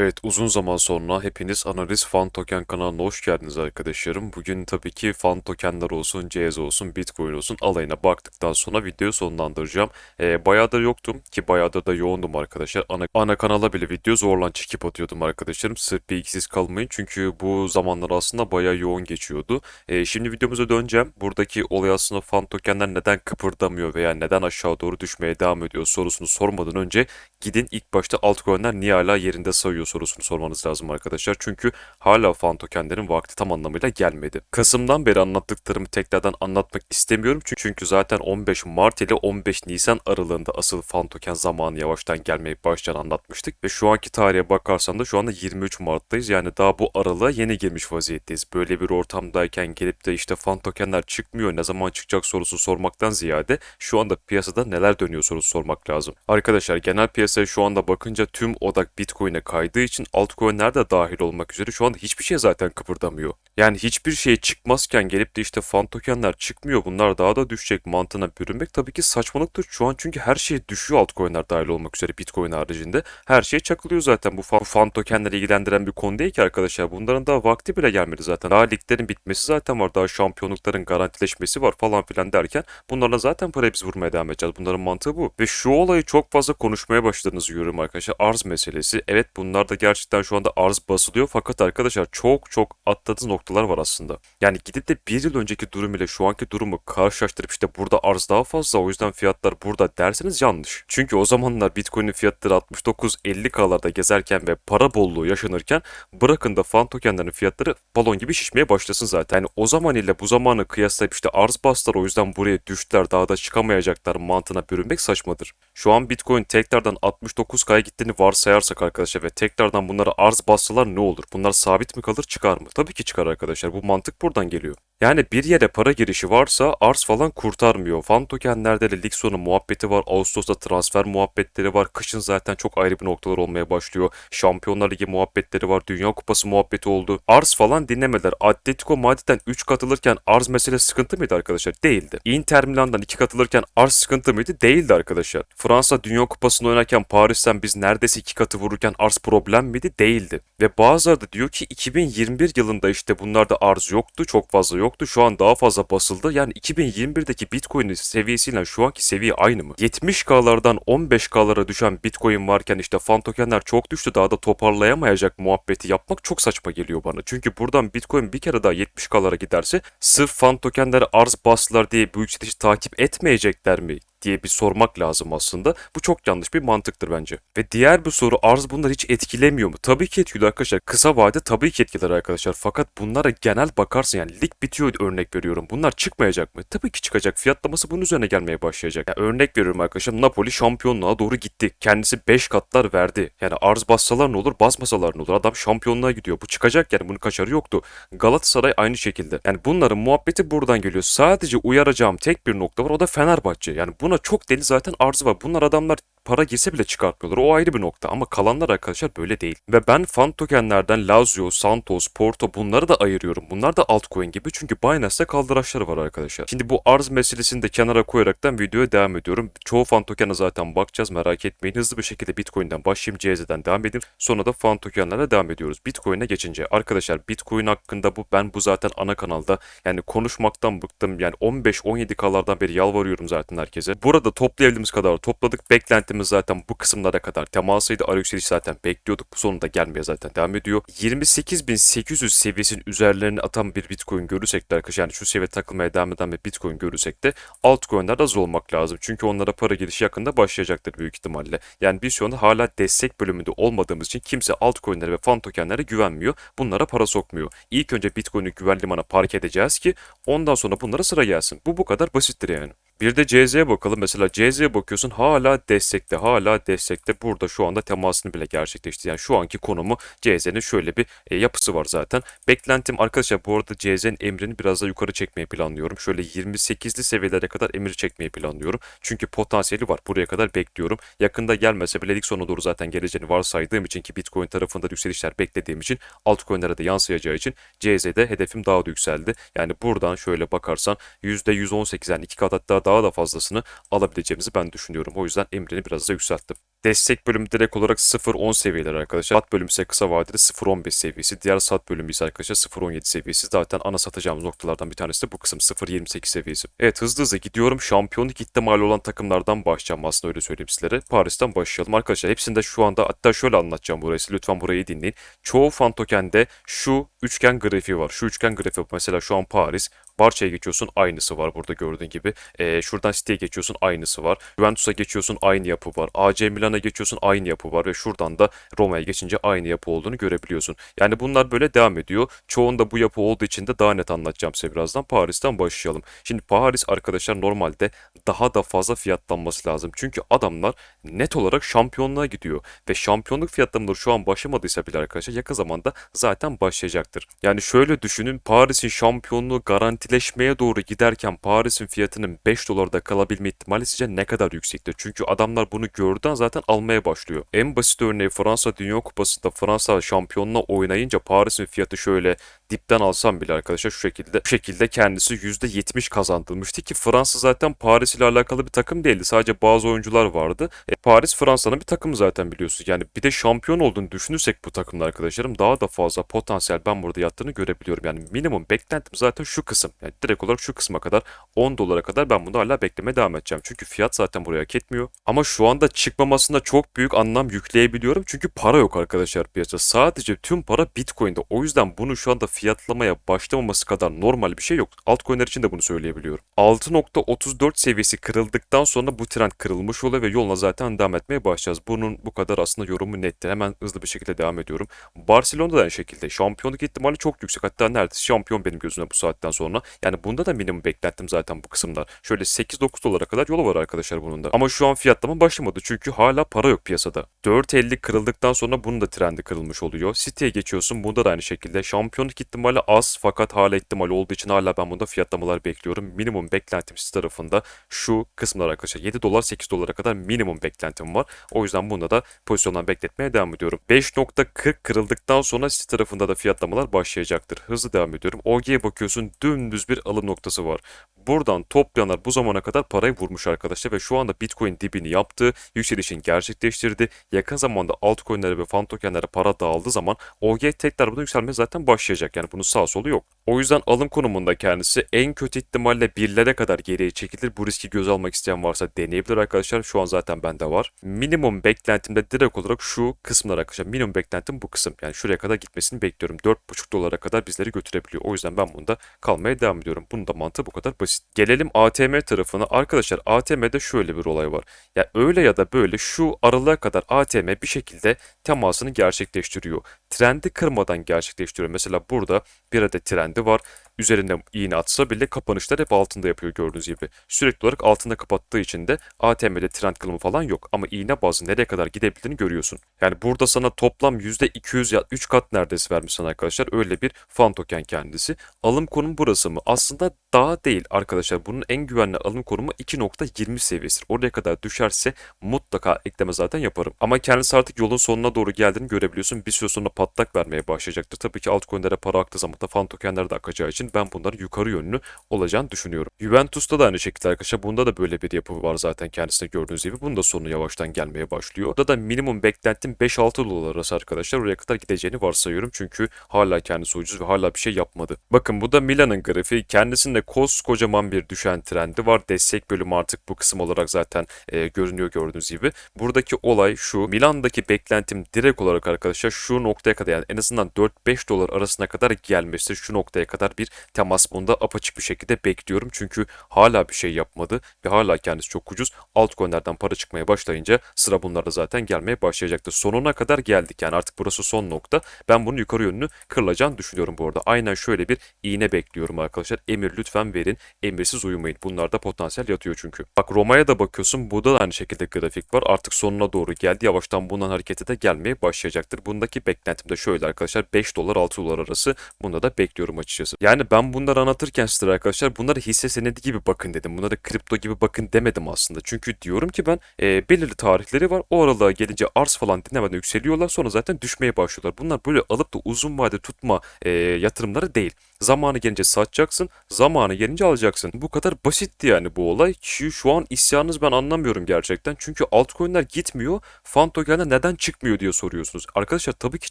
Evet uzun zaman sonra hepiniz Analiz Fan Token kanalına hoş geldiniz arkadaşlarım. Bugün tabii ki fan tokenler olsun, CZ olsun, Bitcoin olsun alayına baktıktan sonra videoyu sonlandıracağım. Ee, bayağıdır yoktum ki bayağıdır da yoğundum arkadaşlar. Ana, ana kanala bile video zorlan çekip atıyordum arkadaşlarım. Sırf bilgisiz kalmayın çünkü bu zamanlar aslında bayağı yoğun geçiyordu. Ee, şimdi videomuza döneceğim. Buradaki olay aslında fan tokenler neden kıpırdamıyor veya neden aşağı doğru düşmeye devam ediyor sorusunu sormadan önce gidin ilk başta altcoin'ler niye hala yerinde sayıyor sorusunu sormanız lazım arkadaşlar. Çünkü hala fan tokenlerin vakti tam anlamıyla gelmedi. Kasım'dan beri anlattıklarımı tekrardan anlatmak istemiyorum. Çünkü zaten 15 Mart ile 15 Nisan aralığında asıl fan token zamanı yavaştan gelmeye başlayan anlatmıştık. Ve şu anki tarihe bakarsan da şu anda 23 Mart'tayız. Yani daha bu aralığa yeni girmiş vaziyetteyiz. Böyle bir ortamdayken gelip de işte fan tokenler çıkmıyor ne zaman çıkacak sorusu sormaktan ziyade şu anda piyasada neler dönüyor sorusu sormak lazım. Arkadaşlar genel piyasaya şu anda bakınca tüm odak Bitcoin'e kaydığı için altcoin'ler de dahil olmak üzere şu anda hiçbir şey zaten kıpırdamıyor. Yani hiçbir şey çıkmazken gelip de işte fan tokenler çıkmıyor bunlar daha da düşecek mantığına bürünmek tabii ki saçmalıktır şu an çünkü her şey düşüyor altcoin'ler dahil olmak üzere Bitcoin haricinde. Her şey çakılıyor zaten bu fan, fan tokenleri ilgilendiren bir konu değil ki arkadaşlar. Bunların daha vakti bile gelmedi zaten. Daha liglerin bitmesi zaten var. Daha şampiyonlukların garantileşmesi var falan filan derken bunlarla zaten para biz vurmaya devam edeceğiz. Bunların mantığı bu. Ve şu olayı çok fazla konuşmaya başladığınızı görüyorum arkadaşlar. Arz meselesi. Evet bunlar da gerçekten şu anda arz basılıyor. Fakat arkadaşlar çok çok atladığınız noktalar var aslında. Yani gidip de bir yıl önceki durum ile şu anki durumu karşılaştırıp işte burada arz daha fazla o yüzden fiyatlar burada derseniz yanlış. Çünkü o zamanlar Bitcoin'in fiyatları 69-50K'larda gezerken ve para bolluğu yaşanırken bırakın da fan tokenlerin fiyatları balon gibi şişmeye başlasın zaten. Yani o zaman ile bu zamanı kıyaslayıp işte arz bastılar o yüzden buraya düştüler daha da çıkamayacaklar mantığına bürünmek saçmadır. Şu an Bitcoin tekrardan 69K'ya gittiğini varsayarsak arkadaşlar ve tekrardan bunlara arz bassalar ne olur? Bunlar sabit mi kalır çıkar mı? Tabii ki çıkar arkadaşlar. Bu mantık buradan geliyor. Yani bir yere para girişi varsa arz falan kurtarmıyor. Fan tokenlerde de lig sonu muhabbeti var. Ağustos'ta transfer muhabbetleri var. Kışın zaten çok ayrı bir noktalar olmaya başlıyor. Şampiyonlar Ligi muhabbetleri var. Dünya Kupası muhabbeti oldu. Arz falan dinlemediler. Atletico Madrid'den 3 katılırken arz mesele sıkıntı mıydı arkadaşlar? Değildi. Inter Milan'dan 2 katılırken arz sıkıntı mıydı? Değildi arkadaşlar. Fransa Dünya Kupası'nda oynarken Paris'ten biz neredeyse 2 katı vururken arz problem miydi? Değildi. Ve bazıları da diyor ki 2021 yılında işte bunlarda arz yoktu. Çok fazla yoktu. Şu an daha fazla basıldı. Yani 2021'deki Bitcoin'in seviyesiyle şu anki seviye aynı mı? 70K'lardan 15K'lara düşen Bitcoin varken işte fan tokenler çok düştü. Daha da toparlayamayacak muhabbeti yapmak çok saçma geliyor bana. Çünkü buradan Bitcoin bir kere daha 70K'lara giderse sırf fan tokenleri arz bastılar diye bu yükselişi takip etmeyecekler mi? Diye bir sormak lazım aslında. Bu çok yanlış bir mantıktır bence. Ve diğer bir soru arz bunları hiç etkilemiyor mu? Tabii ki etkiliyor arkadaşlar. Kısa vade tabii ki etkiler arkadaşlar. Fakat bunlara genel bakarsın yani lig bitiyor örnek veriyorum. Bunlar çıkmayacak mı? Tabii ki çıkacak. Fiyatlaması bunun üzerine gelmeye başlayacak. Yani örnek veriyorum arkadaşlar. Napoli şampiyonluğa doğru gitti. Kendisi 5 katlar verdi. Yani arz bassalar ne olur, basmasalar ne olur? Adam şampiyonluğa gidiyor. Bu çıkacak yani bunun kaçarı yoktu. Galatasaray aynı şekilde. Yani bunların muhabbeti buradan geliyor. Sadece uyaracağım tek bir nokta var. O da Fenerbahçe. Yani buna çok deli zaten arzı var. Bunlar adamlar para girse bile çıkartmıyorlar. O ayrı bir nokta ama kalanlar arkadaşlar böyle değil. Ve ben fan tokenlerden Lazio, Santos, Porto bunları da ayırıyorum. Bunlar da altcoin gibi çünkü Binance'de kaldıraçları var arkadaşlar. Şimdi bu arz meselesini de kenara koyaraktan videoya devam ediyorum. Çoğu fan tokene zaten bakacağız merak etmeyin. Hızlı bir şekilde Bitcoin'den başlayayım CZ'den devam edeyim. Sonra da fan tokenlerle devam ediyoruz. Bitcoin'e geçince arkadaşlar Bitcoin hakkında bu ben bu zaten ana kanalda yani konuşmaktan bıktım. Yani 15-17 kalardan beri yalvarıyorum zaten herkese. Burada toplayabildiğimiz kadar topladık. Beklentimiz zaten bu kısımlara kadar temasıydı. Ara yükseliş zaten bekliyorduk. Bu sonunda gelmeye zaten devam ediyor. 28.800 seviyesinin üzerlerine atan bir Bitcoin görürsek de arkadaşlar yani şu seviye takılmaya devam eden bir Bitcoin görürsek de altcoin'ler hazır olmak lazım. Çünkü onlara para girişi yakında başlayacaktır büyük ihtimalle. Yani biz şu anda hala destek bölümünde olmadığımız için kimse altcoin'lere ve fan tokenlere güvenmiyor. Bunlara para sokmuyor. İlk önce Bitcoin'i güven limana park edeceğiz ki ondan sonra bunlara sıra gelsin. Bu bu kadar basittir yani. Bir de CZ'ye bakalım. Mesela CZ'ye bakıyorsun hala destekte, hala destekte. Burada şu anda temasını bile gerçekleşti. Yani şu anki konumu CZ'nin şöyle bir e, yapısı var zaten. Beklentim arkadaşlar bu arada CZ'nin emrini biraz daha yukarı çekmeyi planlıyorum. Şöyle 28'li seviyelere kadar emir çekmeyi planlıyorum. Çünkü potansiyeli var. Buraya kadar bekliyorum. Yakında gelmese bile lig sonu doğru zaten geleceğini varsaydığım için ki Bitcoin tarafında yükselişler beklediğim için altcoin'lere de yansıyacağı için CZ'de hedefim daha da yükseldi. Yani buradan şöyle bakarsan %118 yani iki kat hatta daha da fazlasını alabileceğimizi ben düşünüyorum. O yüzden emrini biraz da yükselttim. Destek bölümü direkt olarak 0.10 seviyeleri arkadaşlar. Sat bölümü ise kısa vadede 0.15 seviyesi. Diğer sat bölümü ise arkadaşlar 0.17 seviyesi. Zaten ana satacağımız noktalardan bir tanesi de bu kısım 0.28 seviyesi. Evet hızlı hızlı gidiyorum. Şampiyonluk ihtimali olan takımlardan başlayacağım aslında öyle söyleyeyim sizlere. Paris'ten başlayalım arkadaşlar. Hepsinde şu anda hatta şöyle anlatacağım burayı. Lütfen burayı dinleyin. Çoğu fan tokende şu üçgen grafiği var. Şu üçgen grafiği mesela şu an Paris. Barça'ya geçiyorsun aynısı var burada gördüğün gibi. Ee, şuradan City'ye geçiyorsun aynısı var. Juventus'a geçiyorsun aynı yapı var. AC Milan'a geçiyorsun aynı yapı var. Ve şuradan da Roma'ya geçince aynı yapı olduğunu görebiliyorsun. Yani bunlar böyle devam ediyor. Çoğunda bu yapı olduğu için de daha net anlatacağım size birazdan. Paris'ten başlayalım. Şimdi Paris arkadaşlar normalde daha da fazla fiyatlanması lazım. Çünkü adamlar net olarak şampiyonluğa gidiyor. Ve şampiyonluk fiyatlamaları şu an başlamadıysa bile arkadaşlar yakın zamanda zaten başlayacaktır. Yani şöyle düşünün Paris'in şampiyonluğu garantileşmeye doğru giderken Paris'in fiyatının 5 dolarda kalabilme ihtimali sizce ne kadar yüksektir? Çünkü adamlar bunu gördüğünden zaten almaya başlıyor. En basit örneği Fransa Dünya Kupası'nda Fransa şampiyonluğa oynayınca Paris'in fiyatı şöyle dipten alsam bile arkadaşlar şu şekilde bu şekilde kendisi %70 kazandırmıştı ki Fransa zaten Paris ile alakalı bir takım değildi. Sadece bazı oyuncular vardı. E, Paris Fransa'nın bir takımı zaten biliyorsun. Yani bir de şampiyon olduğunu düşünürsek bu takımda arkadaşlarım daha da fazla potansiyel ben burada yattığını görebiliyorum. Yani minimum beklentim zaten şu kısım. Yani direkt olarak şu kısma kadar 10 dolara kadar ben bunu hala beklemeye devam edeceğim. Çünkü fiyat zaten buraya hak etmiyor. Ama şu anda çıkmamasında çok büyük anlam yükleyebiliyorum. Çünkü para yok arkadaşlar piyasada. Sadece tüm para Bitcoin'de. O yüzden bunu şu anda fiyatlamaya başlamaması kadar normal bir şey yok. Altcoin'ler için de bunu söyleyebiliyorum. 6.34 seviyesi kırıldıktan sonra bu trend kırılmış oluyor ve yoluna zaten devam etmeye başlayacağız. Bunun bu kadar aslında yorumu nettir. Hemen hızlı bir şekilde devam ediyorum. Barcelona'da da aynı şekilde. Şampiyonluk ihtimali çok yüksek. Hatta neredeyse şampiyon benim gözümde bu saatten sonra. Yani bunda da minimum beklentim zaten bu kısımlar. Şöyle 8-9 dolara kadar yolu var arkadaşlar bunun da. Ama şu an fiyatlama başlamadı. Çünkü hala para yok piyasada. 4.50 kırıldıktan sonra bunun da trendi kırılmış oluyor. City'ye geçiyorsun. Bunda da aynı şekilde. Şampiyonluk ihtimali az fakat hala ihtimali olduğu için hala ben bunda fiyatlamalar bekliyorum. Minimum beklentim siz tarafında şu kısımlar arkadaşlar. 7 dolar 8 dolara kadar minimum beklentim var. O yüzden bunda da pozisyondan bekletmeye devam ediyorum. 5.40 kırıldıktan sonra City tarafında da fiyatlamalar başlayacaktır. Hızlı devam ediyorum. OG'ye bakıyorsun dümdüz bir alım noktası var. Buradan toplayanlar bu zamana kadar parayı vurmuş arkadaşlar ve şu anda Bitcoin dibini yaptı, yükselişini gerçekleştirdi. Yakın zamanda altcoin'lere ve fan tokenlere para dağıldığı zaman OG tekrar burada yükselmeye zaten başlayacak. Yani bunun sağ solu yok. O yüzden alım konumunda kendisi en kötü ihtimalle birlere kadar geriye çekilir. Bu riski göz almak isteyen varsa deneyebilir arkadaşlar. Şu an zaten bende var. Minimum beklentimde direkt olarak şu kısımlar arkadaşlar. Minimum beklentim bu kısım. Yani şuraya kadar gitmesini bekliyorum. 4.5 dolara kadar bizleri götürebiliyor. O yüzden ben bunda kalmaya devam ediyorum. Bunun da mantığı bu kadar basit. Gelelim ATM tarafına. Arkadaşlar ATM'de şöyle bir olay var. Ya öyle ya da böyle şu aralığa kadar ATM bir şekilde temasını gerçekleştiriyor. Trendi kırmadan gerçekleştiriyor. Mesela burada bir adet trendi var. Üzerinde iğne atsa bile kapanışlar hep altında yapıyor gördüğünüz gibi. Sürekli olarak altında kapattığı için de ATM'de trend kılımı falan yok. Ama iğne bazı nereye kadar gidebildiğini görüyorsun. Yani burada sana toplam %200 ya 3 kat neredeyse vermiş sana arkadaşlar. Öyle bir fan token kendisi. Alım konum burası mı? Aslında daha değil arkadaşlar. Bunun en güvenli alım konumu 2.20 seviyesidir. Oraya kadar düşerse mutlaka ekleme zaten yaparım. Ama kendisi artık yolun sonuna doğru geldiğini görebiliyorsun. Bir süre sonra patlak vermeye başlayacaktır. Tabii ki altcoin'lere para aktığı zaman da fan tokenler de akacağı için ben bunların yukarı yönlü olacağını düşünüyorum. Juventus'ta da aynı şekilde arkadaşlar. Bunda da böyle bir yapı var zaten kendisine gördüğünüz gibi. Bunun da sonu yavaştan gelmeye başlıyor. Burada da minimum beklentim 5-6 dolar arası arkadaşlar. Oraya kadar gideceğini varsayıyorum. Çünkü hala kendisi ucuz ve hala bir şey yapmadı. Bakın bu da Milan'ın grafiği. Kendisinde koskocaman bir düşen trendi var. Destek bölümü artık bu kısım olarak zaten e, görünüyor gördüğünüz gibi. Buradaki olay şu. Milan'daki beklentim direkt olarak arkadaşlar şu noktaya kadar yani en azından 4-5 dolar arasına kadar gelmesi şu noktaya kadar bir temas bunda apaçık bir şekilde bekliyorum. Çünkü hala bir şey yapmadı ve hala kendisi çok ucuz. Altcoin'lerden para çıkmaya başlayınca sıra bunlarda zaten gelmeye başlayacaktır. Sonuna kadar geldik yani artık burası son nokta. Ben bunu yukarı yönlü kırılacağını düşünüyorum bu arada. Aynen şöyle bir iğne bekliyorum arkadaşlar. Emir lütfen verin. Emirsiz uyumayın. Bunlarda potansiyel yatıyor çünkü. Bak Roma'ya da bakıyorsun. Burada da aynı şekilde grafik var. Artık sonuna doğru geldi. Yavaştan bundan harekete de gelmeye başlayacaktır. Bundaki beklentim de şöyle arkadaşlar. 5 dolar 6 dolar arası. Bunda da bekliyorum açıkçası. Yani Yani ben bunları anlatırken size arkadaşlar bunları hisse senedi gibi bakın dedim. Bunları kripto gibi bakın demedim aslında. Çünkü diyorum ki ben e, belirli tarihleri var. O aralığa gelince arz falan dinlemeden yükseliyorlar. Sonra zaten düşmeye başlıyorlar. Bunlar böyle alıp da uzun vade tutma e, yatırımları değil. Zamanı gelince satacaksın, zamanı gelince alacaksın. Bu kadar basitti yani bu olay. Şu, şu an isyanınız ben anlamıyorum gerçekten. Çünkü altcoin'ler gitmiyor, fan neden çıkmıyor diye soruyorsunuz. Arkadaşlar tabii ki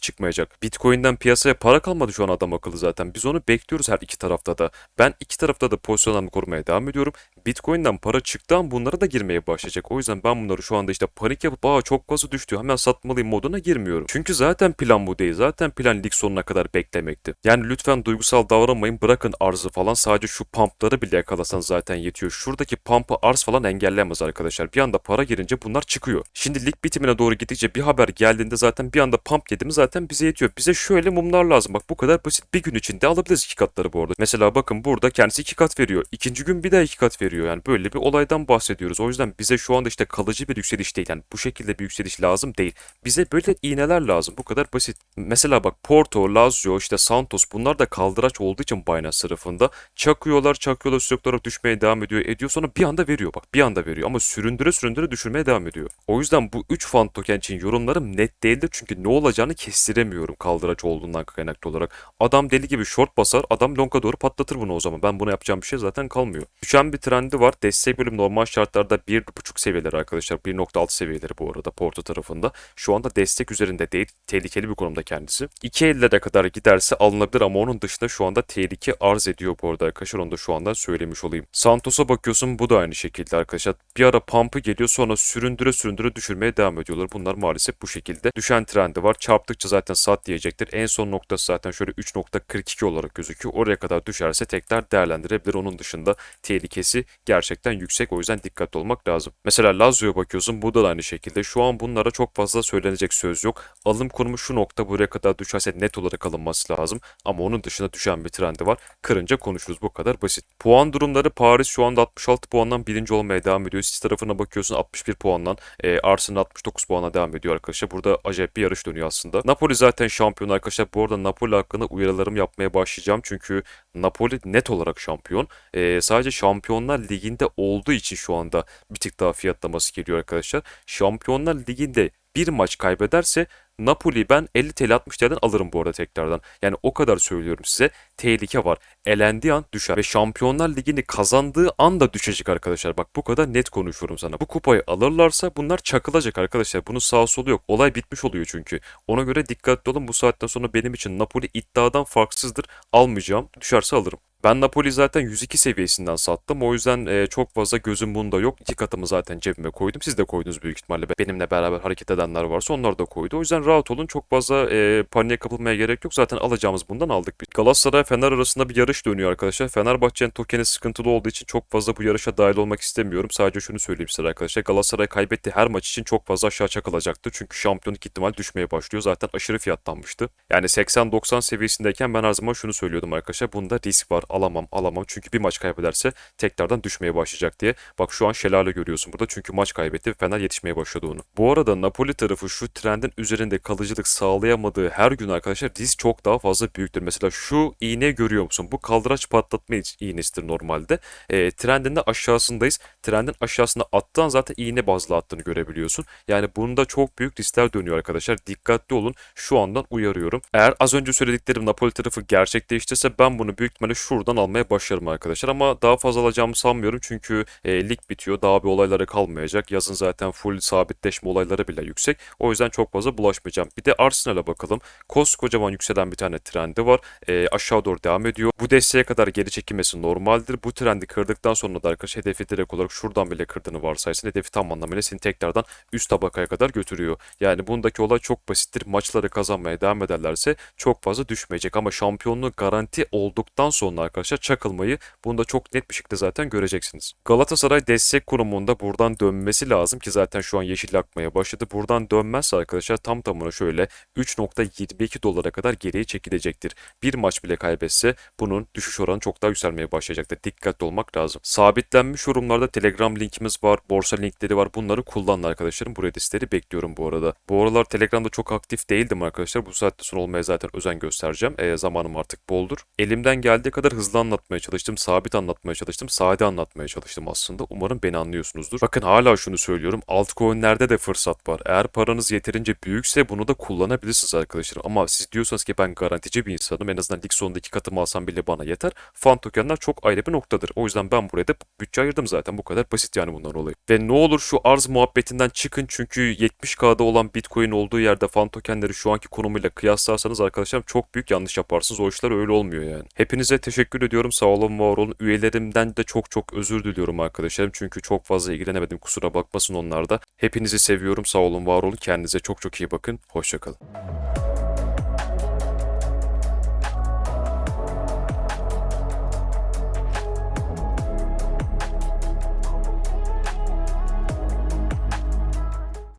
çıkmayacak. Bitcoin'den piyasaya para kalmadı şu an adam akıllı zaten. Biz onu bekliyoruz her iki tarafta da. Ben iki tarafta da pozisyonlarımı korumaya devam ediyorum. Bitcoin'den para çıktığı an bunlara da girmeye başlayacak. O yüzden ben bunları şu anda işte panik yapıp aa çok fazla düştü hemen satmalıyım moduna girmiyorum. Çünkü zaten plan bu değil. Zaten plan lig sonuna kadar beklemekti. Yani lütfen duygusal davranmayın. Bırakın arzı falan. Sadece şu pumpları bile yakalasan zaten yetiyor. Şuradaki pump'ı arz falan engellemez arkadaşlar. Bir anda para girince bunlar çıkıyor. Şimdi lig bitimine doğru gidince bir haber geldiğinde zaten bir anda pump yedi mi zaten bize yetiyor. Bize şöyle mumlar lazım. Bak bu kadar basit. Bir gün içinde alabiliriz iki katları bu arada. Mesela bakın burada kendisi iki kat veriyor. İkinci gün bir daha iki kat veriyor. Yani böyle bir olaydan bahsediyoruz. O yüzden bize şu anda işte kalıcı bir yükseliş değil. Yani bu şekilde bir yükseliş lazım değil. Bize böyle iğneler lazım. Bu kadar basit. Mesela bak Porto, Lazio, işte Santos bunlar da kaldıraç olduğu için Binance tarafında çakıyorlar, çakıyorlar sürekli olarak düşmeye devam ediyor. Ediyor sonra bir anda veriyor bak. Bir anda veriyor ama süründüre süründüre düşürmeye devam ediyor. O yüzden bu 3 fan token için yorumlarım net değildir. Çünkü ne olacağını kestiremiyorum kaldıraç olduğundan kaynaklı olarak. Adam deli gibi short basar, adam longa doğru patlatır bunu o zaman. Ben buna yapacağım bir şey zaten kalmıyor. Düşen bir trendi var. Destek bölüm normal şartlarda 1.5 seviyeleri arkadaşlar. 1.6 seviyeleri bu arada Porto tarafında. Şu anda destek üzerinde değil. Tehlikeli bir konumda kendisi. 2 ellere kadar giderse alınabilir ama onun dışında şu anda tehlike arz ediyor bu arada arkadaşlar. Onu da şu anda söylemiş olayım. Santos'a bakıyorsun bu da aynı şekilde arkadaşlar. Bir ara pump'ı geliyor sonra süründüre süründüre düşürmeye devam ediyorlar. Bunlar maalesef bu şekilde. Düşen trendi var. Çarptıkça zaten sat diyecektir. En son noktası zaten şöyle 3.42 olarak gözüküyor. Oraya kadar düşerse tekrar değerlendirebilir. Onun dışında tehlikesi gerçekten yüksek. O yüzden dikkatli olmak lazım. Mesela Lazio'ya bakıyorsun. Bu da aynı şekilde. Şu an bunlara çok fazla söylenecek söz yok. Alım konumu şu nokta buraya kadar düşerse net olarak alınması lazım. Ama onun dışında düşen bir trendi var. Kırınca konuşuruz. Bu kadar basit. Puan durumları Paris şu anda 66 puandan birinci olmaya devam ediyor. Siz tarafına bakıyorsun 61 puandan. E, Arsenal 69 puana devam ediyor arkadaşlar. Burada acayip bir yarış dönüyor aslında. Napoli zaten şampiyon arkadaşlar. Bu arada Napoli hakkında uyarılarım yapmaya başlayacağım. Çünkü Napoli net olarak şampiyon. E, sadece Şampiyonlar Ligi'nde olduğu için şu anda bir tık daha fiyatlaması geliyor arkadaşlar. Şampiyonlar Ligi'nde bir maç kaybederse Napoli ben 50 TL 60 TL'den alırım bu arada tekrardan. Yani o kadar söylüyorum size. Tehlike var. Elendiği an düşer. Ve Şampiyonlar Ligi'ni kazandığı anda düşecek arkadaşlar. Bak bu kadar net konuşuyorum sana. Bu kupayı alırlarsa bunlar çakılacak arkadaşlar. Bunun sağ solu yok. Olay bitmiş oluyor çünkü. Ona göre dikkatli olun. Bu saatten sonra benim için Napoli iddiadan farksızdır. Almayacağım. Düşerse alırım. Ben Napoli zaten 102 seviyesinden sattım. O yüzden e, çok fazla gözüm bunda yok. İki katımı zaten cebime koydum. Siz de koydunuz büyük ihtimalle. Benimle beraber hareket edenler varsa onlar da koydu. O yüzden rahat olun. Çok fazla e, paniğe kapılmaya gerek yok. Zaten alacağımız bundan aldık. Biz. Galatasaray Fener arasında bir yarış dönüyor arkadaşlar. Fenerbahçe'nin tokeni sıkıntılı olduğu için çok fazla bu yarışa dahil olmak istemiyorum. Sadece şunu söyleyeyim size arkadaşlar. Galatasaray kaybetti her maç için çok fazla aşağı çakılacaktı. Çünkü şampiyonluk ihtimal düşmeye başlıyor. Zaten aşırı fiyatlanmıştı. Yani 80-90 seviyesindeyken ben her zaman şunu söylüyordum arkadaşlar. Bunda risk var. Alamam, alamam. Çünkü bir maç kaybederse tekrardan düşmeye başlayacak diye. Bak şu an şelale görüyorsun burada. Çünkü maç kaybetti ve Fener yetişmeye başladı onu. Bu arada Napoli tarafı şu trendin üzerinde kalıcılık sağlayamadığı her gün arkadaşlar risk çok daha fazla büyüktür. Mesela şu iğne görüyor musun? Bu kaldıraç patlatma iğnesidir normalde. E, trendin de aşağısındayız. Trendin aşağısında attığın zaten iğne bazlı attığını görebiliyorsun. Yani bunda çok büyük riskler dönüyor arkadaşlar. Dikkatli olun. Şu andan uyarıyorum. Eğer az önce söylediklerim Napoli tarafı gerçekleştirse ben bunu büyük ihtimalle şuradan almaya başlarım arkadaşlar. Ama daha fazla alacağımı sanmıyorum. Çünkü e, lig bitiyor. Daha bir olaylara kalmayacak. Yazın zaten full sabitleşme olayları bile yüksek. O yüzden çok fazla bulaşmayacağım. Bir de Arsenal'a bakalım. Koskocaman yükselen bir tane trendi var. E, aşağı doğru devam ediyor. Bu desteğe kadar geri çekilmesi normaldir. Bu trendi kırdıktan sonra da arkadaşlar hedefi direkt olarak şuradan bile kırdığını varsaysın hedefi tam anlamıyla seni tekrardan üst tabakaya kadar götürüyor. Yani bundaki olay çok basittir. Maçları kazanmaya devam ederlerse çok fazla düşmeyecek ama şampiyonluğu garanti olduktan sonra arkadaşlar çakılmayı bunda çok net bir şekilde zaten göreceksiniz. Galatasaray destek kurumunda buradan dönmesi lazım ki zaten şu an yeşil akmaya başladı. Buradan dönmezse arkadaşlar tam tamına şöyle 3.22 dolara kadar geriye çekilecektir. Bir maç bile kaybetse bunun düşüş oranı çok daha yükselmeye başlayacaktır. Dikkatli olmak lazım. Sabitlenmiş yorumlarda Telegram linkimiz var, borsa linkleri var. Bunları kullanın arkadaşlarım. Bu redisleri bekliyorum bu arada. Bu aralar Telegram'da çok aktif değildim arkadaşlar. Bu saatte sonra olmaya zaten özen göstereceğim. E, zamanım artık boldur. Elimden geldiği kadar hızlı anlatmaya çalıştım, sabit anlatmaya çalıştım, sade anlatmaya çalıştım aslında. Umarım beni anlıyorsunuzdur. Bakın hala şunu söylüyorum. Altcoin'lerde de fırsat var. Eğer paranız yeterince büyükse bunu da kullanabilirsiniz arkadaşlar. Ama siz diyorsanız ki ben garantici bir insanım. En azından lig sonunda katımı alsam bile bana yeter. Fan tokenler çok ayrı bir noktadır. O yüzden ben buraya da bütçe ayırdım zaten. Bu kadar basit yani bundan olayı. Ve ne olur şu arz muhabbetinden çıkın çünkü 70k'da olan Bitcoin olduğu yerde fan tokenleri şu anki konumuyla kıyaslarsanız arkadaşlar çok büyük yanlış yaparsınız. O işler öyle olmuyor yani. Hepinize teşekkür ediyorum. Sağ olun, var olun. Üyelerimden de çok çok özür diliyorum arkadaşlarım. Çünkü çok fazla ilgilenemedim. Kusura bakmasın onlar da. Hepinizi seviyorum. Sağ olun, var olun. Kendinize çok çok iyi bakın. Hoşçakalın.